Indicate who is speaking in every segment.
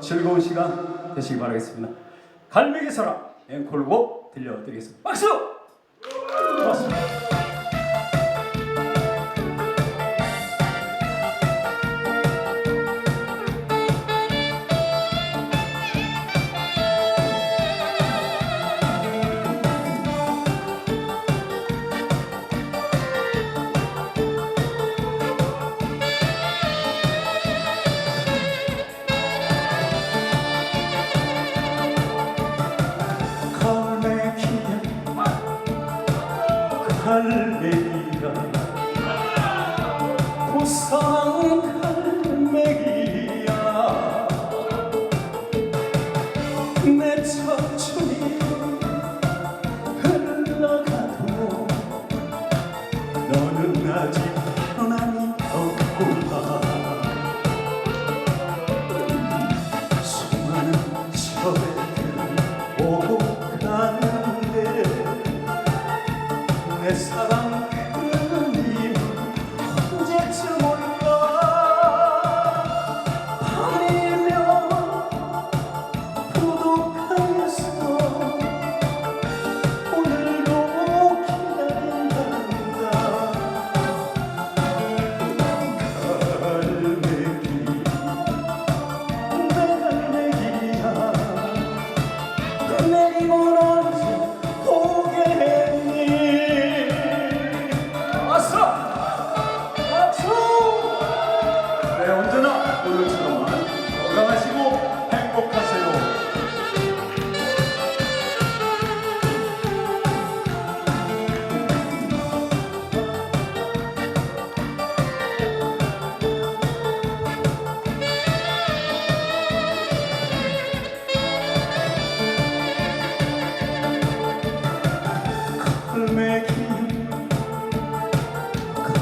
Speaker 1: 즐거운 시간 되시기 바라겠습니다. 갈매기 사랑 앵콜곡 들려드리겠습니다. 박수! 고맙습니다. 갈매기야 고상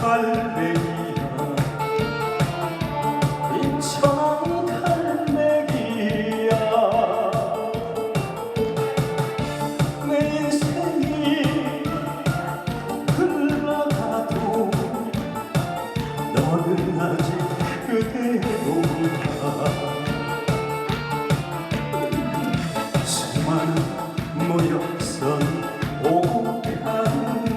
Speaker 1: 갈매기야 인천 갈매기야 내 인생이 흘러가도 너는 아직 그대로다 수많은 모욕선 오고 가는